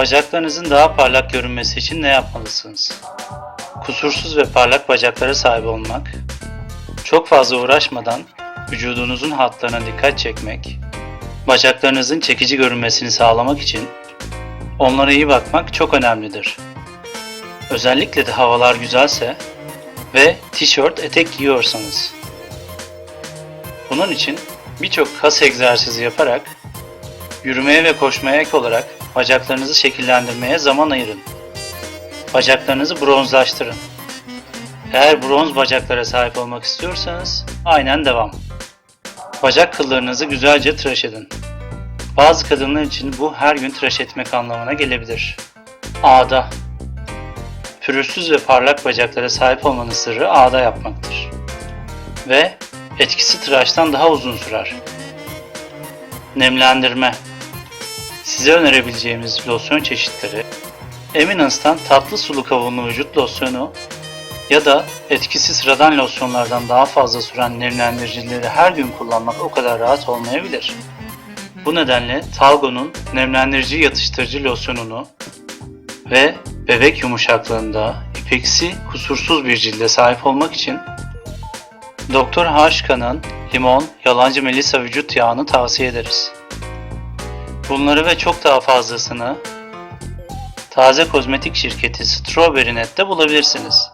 Bacaklarınızın daha parlak görünmesi için ne yapmalısınız? Kusursuz ve parlak bacaklara sahip olmak, çok fazla uğraşmadan vücudunuzun hatlarına dikkat çekmek, bacaklarınızın çekici görünmesini sağlamak için onlara iyi bakmak çok önemlidir. Özellikle de havalar güzelse ve tişört, etek giyiyorsanız. Bunun için birçok kas egzersizi yaparak yürümeye ve koşmaya ek olarak bacaklarınızı şekillendirmeye zaman ayırın. Bacaklarınızı bronzlaştırın. Eğer bronz bacaklara sahip olmak istiyorsanız aynen devam. Bacak kıllarınızı güzelce tıraş edin. Bazı kadınlar için bu her gün tıraş etmek anlamına gelebilir. Ağda Pürüzsüz ve parlak bacaklara sahip olmanın sırrı ağda yapmaktır. Ve etkisi tıraştan daha uzun sürer. Nemlendirme Size önerebileceğimiz losyon çeşitleri Eminence'dan tatlı sulu kavunlu vücut losyonu ya da etkisi sıradan losyonlardan daha fazla süren nemlendiricileri her gün kullanmak o kadar rahat olmayabilir. Bu nedenle Talgo'nun nemlendirici yatıştırıcı losyonunu ve bebek yumuşaklığında ipeksi kusursuz bir cilde sahip olmak için Doktor Haşka'nın limon, yalancı melisa vücut yağını tavsiye ederiz. Bunları ve çok daha fazlasını taze kozmetik şirketi Strawberry Net'te bulabilirsiniz.